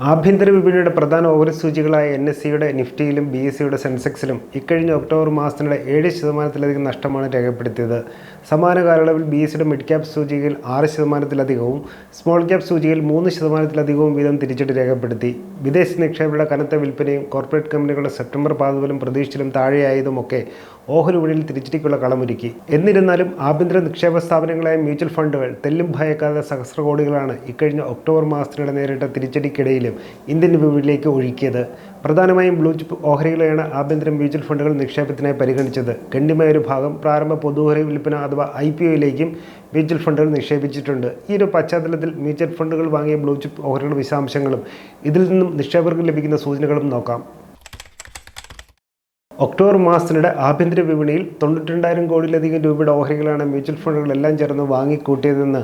ആഭ്യന്തര വിപണിയുടെ പ്രധാന ഓഹരി സൂചികളായ എൻ എസ് സിയുടെ നിഫ്റ്റിയിലും ബി എസ് സിയുടെ സെൻസെക്സിലും ഇക്കഴിഞ്ഞ ഒക്ടോബർ മാസത്തിനിടെ ഏഴ് ശതമാനത്തിലധികം നഷ്ടമാണ് രേഖപ്പെടുത്തിയത്. സമാന കാലയളവിൽ ബി എസ് സിയുടെ മിഡ് ക്യാപ് സൂചികയിൽ ആറ് ശതമാനത്തിലധികവും സ്മോൾ ക്യാപ് സൂചികയിൽ മൂന്ന് ശതമാനത്തിലധികവും വീതം തിരിച്ചടി രേഖപ്പെടുത്തി. വിദേശ നിക്ഷേപയുടെ കനത്ത വിൽപ്പനയും കോർപ്പറേറ്റ് കമ്പനികളുടെ സെപ്റ്റംബർ പാതുപോലും പ്രതീക്ഷയിലും താഴെയായതുമൊക്കെ ഓഹരി വിപണിയിൽ തിരിച്ചടിക്കുള്ള കളമൊരുക്കി. എന്നിരുന്നാലും ആഭ്യന്തര നിക്ഷേപ സ്ഥാപനങ്ങളായ മ്യൂച്വൽ ഫണ്ടുകൾ തെല്ലും ഭയക്കാതെ സഹസ്ര കോടികളാണ് ഇക്കഴിഞ്ഞ ഒക്ടോബർ മാസത്തിനിടെ നേരിട്ട തിരിച്ചടിക്കിടയിലും ഇന്ത്യൻ വിപണിയിലേക്ക് ഒഴുക്കിയത്. പ്രധാനമായും ബ്ലൂ ചിപ്പ് ഓഹരികളെയാണ് ആഭ്യന്തര മ്യൂച്വൽ ഫണ്ടുകൾ നിക്ഷേപത്തിനായി പരിഗണിച്ചത്. ഗണ്യമായ ഒരു ഭാഗം പ്രാരംഭ പൊതുഓഹരി വിൽപ്പന അഥവാ ഐ പി ഒയിലേക്കും മ്യൂച്വൽ ഫണ്ടുകൾ നിക്ഷേപിച്ചിട്ടുണ്ട്. ഈ ഒരു പശ്ചാത്തലത്തിൽ മ്യൂച്വൽ ഫണ്ടുകൾ വാങ്ങിയ ബ്ലൂ ചിപ്പ് ഓഹരികളുടെ വിശദാംശങ്ങളും ഇതിൽ നിന്നും നിക്ഷേപകർക്ക് ലഭിക്കുന്ന സൂചനകളും നോക്കാം. ഒക്ടോബർ മാസത്തിനിടെ ആഭ്യന്തര വിപണിയിൽ തൊണ്ണൂറ്റിരണ്ടായിരം കോടിയിലധികം രൂപയുടെ ഓഹരികളാണ് മ്യൂച്വൽ ഫണ്ടുകളെല്ലാം ചേർന്ന് വാങ്ങിക്കൂട്ടിയതെന്ന്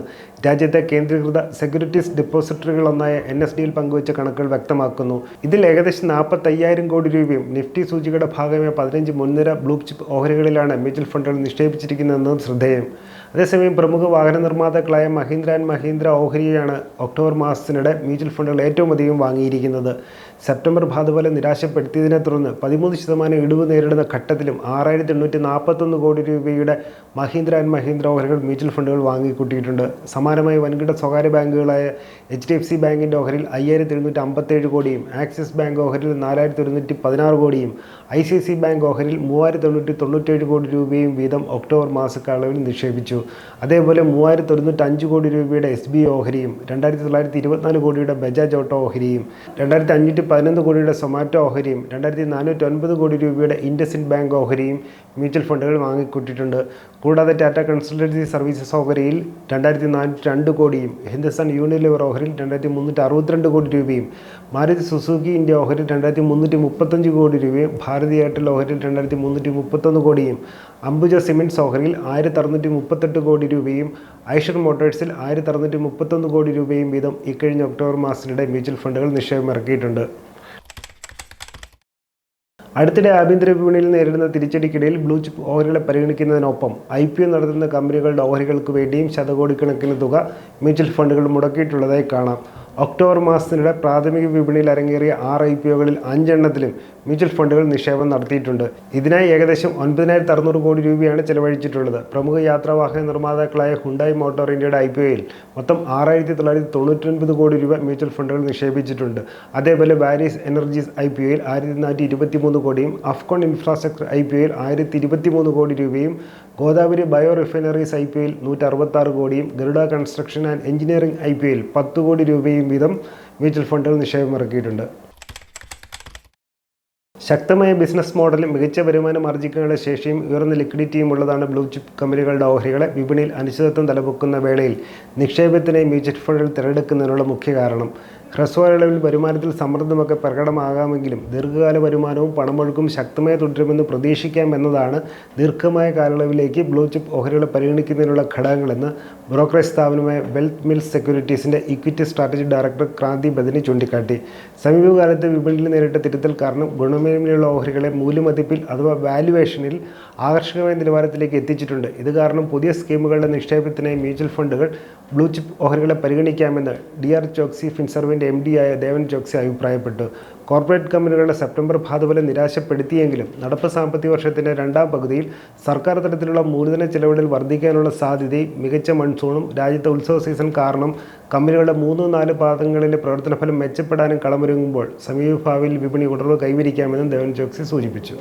രാജ്യത്തെ കേന്ദ്രീകൃത സെക്യൂരിറ്റീസ് ഡെപ്പോസിറ്ററികളൊന്നായ എൻ എസ് ഡിയിൽ പങ്കുവച്ച കണക്കുകൾ വ്യക്തമാക്കുന്നു. ഇതിൽ ഏകദേശം നാൽപ്പത്തയ്യായിരം കോടി രൂപയും നിഫ്റ്റി സൂചികയുടെ ഭാഗമായ പതിനഞ്ച് മുൻനിര ബ്ലൂ ചിപ്പ് ഓഹരികളിലാണ് മ്യൂച്വൽ ഫണ്ടുകൾ നിക്ഷേപിച്ചിരിക്കുന്നതെന്നതും ശ്രദ്ധേയം. അതേസമയം പ്രമുഖ വാഹന നിർമ്മാതാക്കളായ മഹീന്ദ്ര ആൻഡ് മഹീന്ദ്ര ഓഹരിയാണ് ഒക്ടോബർ മാസത്തിനിടെ മ്യൂച്വൽ ഫണ്ടുകൾ ഏറ്റവും അധികം വാങ്ങിയിരിക്കുന്നത്. സെപ്റ്റംബർ ബാധ നിരാശപ്പെടുത്തിയതിനെ തുടർന്ന് പതിമൂന്ന് ശതമാനം ഇടിവ് നേരിടുന്ന ഘട്ടത്തിലും ആറായിരത്തി എണ്ണൂറ്റി നാൽപ്പത്തൊന്ന് കോടി രൂപയുടെ മഹീന്ദ്ര ആൻഡ് മഹീന്ദ്ര ഓഹരികൾ മ്യൂച്വൽ ഫണ്ടുകൾ വാങ്ങിക്കൂട്ടിയിട്ടുണ്ട്. സമാനമായി വൻകിട സ്വകാര്യ ബാങ്കുകളായ എച്ച് ഡി എഫ് സി ബാങ്കിന്റെ ഓഹരിൽ അയ്യായിരത്തി എഴുന്നൂറ്റി അമ്പത്തേഴ് കോടിയും ആക്സിസ് ബാങ്ക് ഓഹരിൽ നാലായിരത്തി ഒരുന്നൂറ്റി പതിനാറ് കോടിയും ഐ സി സി ബാങ്ക് ഓഹരിൽ മൂവായിരത്തി തൊണ്ണൂറ്റി തൊണ്ണൂറ്റേഴ് കോടി രൂപയും വീതം ഒക്ടോബർ മാസക്കാലയളവിൽ നിക്ഷേപിച്ചു. അതേപോലെ മൂവായിരത്തി ഒരുന്നൂറ്റി അഞ്ച് കോടി രൂപയുടെ എസ് ബി ഓഹരിയും രണ്ടായിരത്തി തൊള്ളായിരത്തി ഇരുപത്തിനാല് കോടിയുടെ ബജാജ് ഓട്ടോ ഓഹരിയും രണ്ടായിരത്തി അഞ്ഞൂറ്റി പതിനൊന്ന് കോടിയുടെ സൊമാറ്റോ ഓഹരിയും രണ്ടായിരത്തി നാനൂറ്റി ഒൻപത് കോടി രൂപയുടെ ഇൻഡസിൻഡ് ബാങ്ക് ഓഹരിയും മ്യൂച്വൽ ഫണ്ടുകൾ വാങ്ങിക്കൂട്ടിയിട്ടുണ്ട്. കൂടാതെ ടാറ്റ കൺസൾട്ടൻസി സർവീസസ് ഓഹരിയിൽ രണ്ടായിരത്തി നാനൂറ്റി രണ്ട് കോടിയും ഹിന്ദുസ്ഥാൻ യൂണിലിവർ ഓഹരിയിൽ രണ്ടായിരത്തി മുന്നൂറ്റി അറുപത്തിരണ്ട് കോടി രൂപയും മാരുതി സുസുക്കി ഇന്ത്യ ഓഹരിയിൽ രണ്ടായിരത്തി മുന്നൂറ്റി മുപ്പത്തഞ്ച് കോടി രൂപയും ഭാരതി എയർടെൽ ഓഹരിയിൽ രണ്ടായിരത്തി മുന്നൂറ്റി മുപ്പത്തൊന്ന് കോടിയും അംബുജ സിമെന്റ്സ് ഓഹരിയിൽ ആയിരത്തി അറുന്നൂറ്റി മുപ്പത്തെട്ട് കോടി രൂപയും ഐഷർ മോട്ടോഴ്സിൽ ആയിരത്തി അറുന്നൂറ്റി മുപ്പത്തൊന്ന് കോടി രൂപയും വീതം ഇക്കഴിഞ്ഞ ഒക്ടോബർ മാസത്തിനിടെ മ്യൂച്വൽ ഫണ്ടുകൾ നിക്ഷേപം ഇറക്കിയിട്ടുണ്ട്. അടുത്തിടെ ആഭ്യന്തര വിപണിയിൽ നേരിടുന്ന തിരിച്ചടിക്കിടയിൽ ബ്ലൂ ചിപ്പ് ഓഹരികളെ പരിഗണിക്കുന്നതിനൊപ്പം ഐ പി ഒ നടത്തുന്ന കമ്പനികളുടെ ഓഹരികൾക്ക് വേണ്ടിയും ശതകോടിക്കണക്കിന് തുക മ്യൂച്വൽ ഫണ്ടുകൾ മുടക്കിയിട്ടുള്ളതായി കാണാം. ഒക്ടോബർ മാസത്തിനിടെ പ്രാഥമിക വിപണിയിൽ അരങ്ങേറിയ ആറ് ഐ പി ഒകളിൽ അഞ്ചെണ്ണത്തിലും മ്യൂച്വൽ ഫണ്ടുകൾ നിക്ഷേപം നടത്തിയിട്ടുണ്ട്. ഇതിനായി ഏകദേശം ഒൻപതിനായിരത്തി അറുന്നൂറ് കോടി രൂപയാണ് ചെലവഴിച്ചിട്ടുള്ളത്. പ്രമുഖ യാത്രാവാഹന നിർമ്മാതാക്കളായ ഹുണ്ടായി മോട്ടോർ ഇന്ത്യയുടെ ഐ പി ഒയിൽ മൊത്തം ആറായിരത്തി തൊള്ളായിരത്തി തൊണ്ണൂറ്റൊൻപത് കോടി രൂപ മ്യൂച്വൽ ഫണ്ടുകൾ നിക്ഷേപിച്ചിട്ടുണ്ട്. അതേപോലെ വാരീസ് എനർജീസ് ഐ പി ഒയിൽ ആയിരത്തി നാനൂറ്റി ഇരുപത്തി കോടിയും അഫ്കോൺ ഇൻഫ്രാസ്ട്രക്ചർ ഐ പി ഒയിൽ ആയിരത്തി ഇരുപത്തി കോടി രൂപയും Godavari bio refineries I P ഒയിൽ നൂറ്റി കോടിയും Garuda construction and engineering I P ഒയിൽ പത്ത് കോടി രൂപയും വീതം മ്യൂച്വൽ ഫണ്ടുകൾ നിക്ഷേപം ഇറക്കിയിട്ടുണ്ട്. ശക്തമായ ബിസിനസ് മോഡലും മികച്ച വരുമാനം ആർജിക്കാനുള്ള ശേഷിയും ഉയർന്ന ലിക്വിഡിറ്റിയും ഉള്ളതാണ് ബ്ലൂ ചിപ്പ് കമ്പനികളുടെ ഓഹരികളെ വിപണിയിൽ അനിശ്ചിതത്വം തലപൊക്കുന്ന വേളയിൽ നിക്ഷേപത്തിനായി മ്യൂച്വൽ ഫണ്ടുകൾ തിരഞ്ഞെടുക്കുന്നതിനുള്ള മുഖ്യ കാരണം. ഹ്രസ്വകാലയളവിൽ വരുമാനത്തിൽ സമ്മർദ്ദമൊക്കെ പ്രകടമാകാമെങ്കിലും ദീർഘകാല വരുമാനവും പണമൊഴുക്കും ശക്തമായി തുടരുമെന്ന് പ്രതീക്ഷിക്കാം എന്നതാണ് ദീർഘമായ കാലയളവിലേക്ക് ബ്ലൂ ചിപ്പ് ഓഹരികളെ പരിഗണിക്കുന്നതിനുള്ള ഘടകങ്ങളെന്ന് ബ്രോക്കറേജ് സ്ഥാപനമായ wealth mills സെക്യൂരിറ്റീസിന്റെ equity strategy director Kranthi Bathini ചൂണ്ടിക്കാട്ടി. സമീപകാലത്ത് വിപണിയിൽ നേരിട്ട തിരുത്തൽ കാരണം ഗുണമേന്മയുള്ള ഓഹരികളെ മൂല്യമതിപ്പിൽ അഥവാ വാല്യുവേഷനിൽ ആകർഷകമായ നിലവാരത്തിലേക്ക് എത്തിച്ചിട്ടുണ്ട്. ഇത് കാരണം പുതിയ സ്കീമുകളുടെ നിക്ഷേപത്തിനായി മ്യൂച്വൽ ഫണ്ടുകൾ ബ്ലൂ ചിപ്പ് ഓഹരികളെ പരിഗണിക്കാമെന്ന് ഡി ആർ ചോക്സി ഫിൻസർവിന്റെ എം ഡി ആയ ദേവൻ ചോക്സി അഭിപ്രായപ്പെട്ടു. കോർപ്പറേറ്റ് കമ്പനികളുടെ സെപ്റ്റംബർ ഭാതുഫലം നിരാശപ്പെടുത്തിയെങ്കിലും നടപ്പ് സാമ്പത്തിക വർഷത്തിന്റെ രണ്ടാം പകുതിയിൽ സർക്കാർ തലത്തിലുള്ള മൂലധന ചെലവിടൽ വർദ്ധിക്കാനുള്ള സാധ്യതയും മികച്ച മൺസൂണും രാജ്യത്തെ ഉത്സവ സീസൺ കാരണം കമ്പനികളുടെ മൂന്ന് നാല് പാദങ്ങളിലെ പ്രവർത്തനഫലം മെച്ചപ്പെടാനും കളമൊരുങ്ങുമ്പോൾ സമീപഭാവിയിൽ വിപണി ഉണർവ് കൈവരിക്കാമെന്നും ദേവൻ ചോക്സി സൂചിപ്പിച്ചു.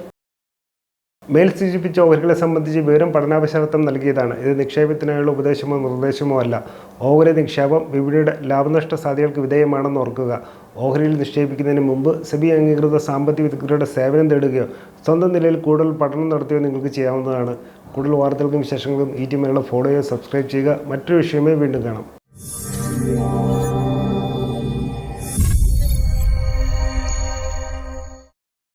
മേൽ സൂചിപ്പിച്ച ഓഹരികളെ സംബന്ധിച്ച് വിവരം പഠനാപശ്ചാത്തലം നൽകിയതാണ്. ഇത് നിക്ഷേപത്തിനായുള്ള ഉപദേശമോ നിർദ്ദേശമോ അല്ല. ഓഹരി നിക്ഷേപം വിപണിയുടെ ലാഭനഷ്ട സാധ്യതകൾക്ക് വിധേയമാണെന്ന് ഓർക്കുക. ഓഹരിയിൽ നിക്ഷേപിക്കുന്നതിന് മുമ്പ് സെബി അംഗീകൃത സാമ്പത്തിക വിദഗ്ധരുടെ സേവനം തേടുകയോ സ്വന്തം നിലയിൽ കൂടുതൽ പഠനം നടത്തുകയോ നിങ്ങൾക്ക് ചെയ്യാവുന്നതാണ്. കൂടുതൽ വാർത്തകൾക്കും വിശേഷങ്ങൾക്കും ഈ ടി മലയാളം ഫോളോ ചെയ്യുക സബ്സ്ക്രൈബ് ചെയ്യുക. മറ്റൊരു വിഷയമേ വീണ്ടും കാണാം.